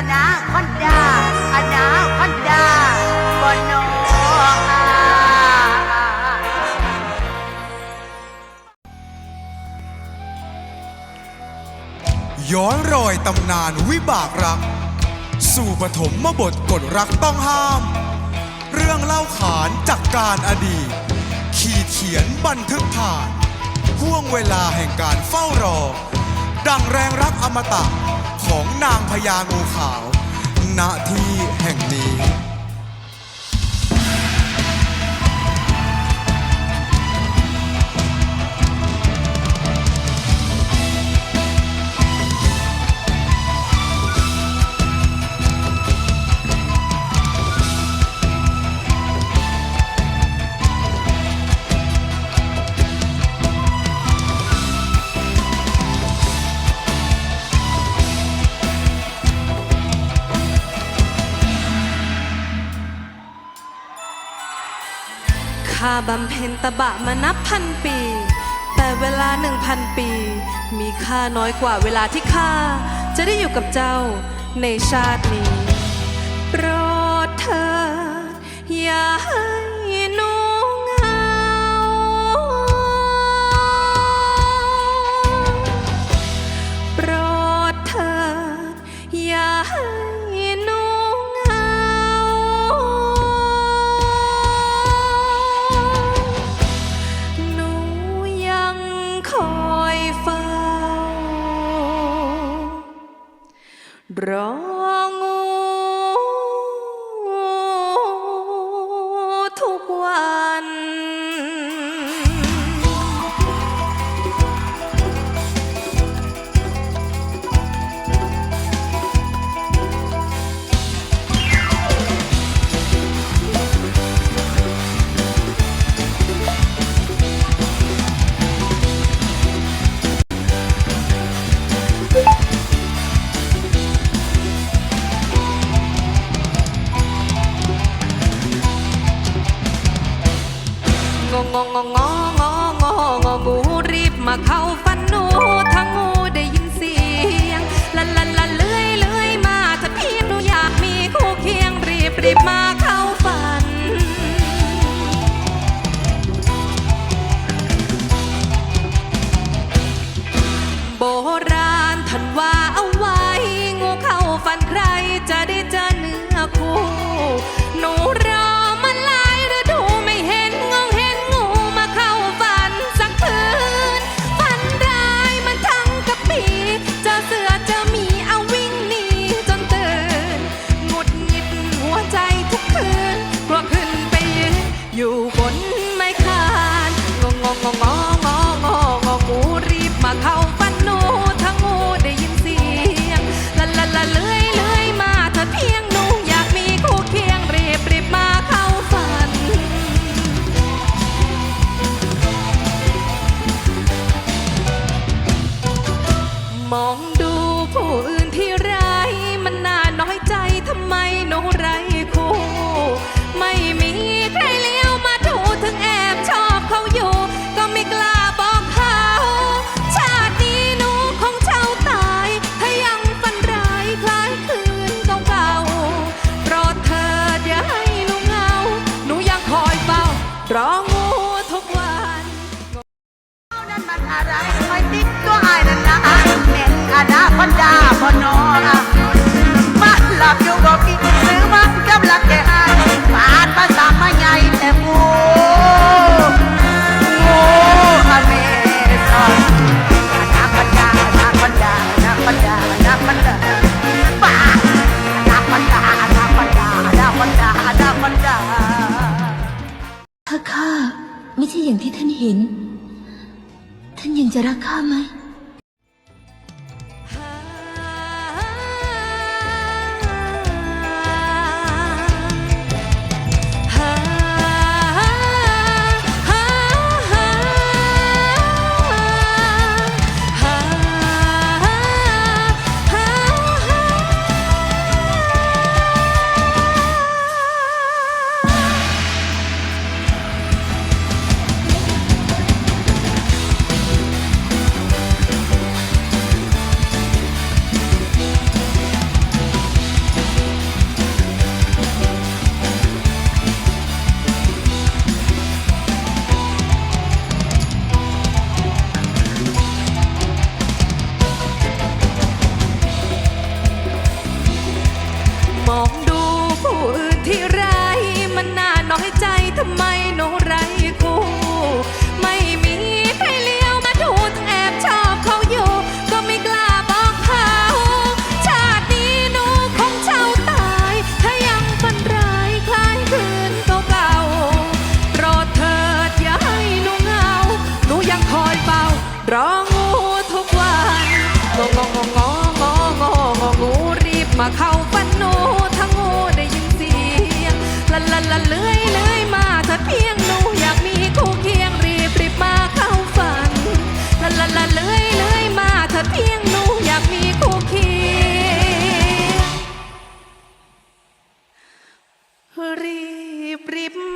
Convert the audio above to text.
อนาคอนดาอนาคอนดาบนโนอาย้อนรอยตำนานวิบากรัก สู่ปฐมบทกฎรักต้องห้าม เรื่องเล่าขานจากการอดีต ขีดเขียนบันทึกผ่านห่วงเวลาแห่งการเฝ้ารอ ดังแรงรักอมตะ ของนางพญางูขาว ณที่แห่งนี้ ข้าบำเพ็ญตบะมานับพันปี แต่เวลาหนึ่งพันปี มีค่าน้อยกว่าเวลาที่ข้าจะได้อยู่กับเจ้าในชาตินี้ โปรดเถิดอย่าให้ วัน งงงงงงงงงงูรีบมาเข้าฟันหนูทั้งงูได้ยินเสียงลันลันลันเลื่อยเลื่อยมาถ้าพี่หนูอยากมีคู่เคียงรีบรีบมาเข้าฝัน โบราณท่านว่า เห็น ท่านยังจะรักข้าไหม geblieben.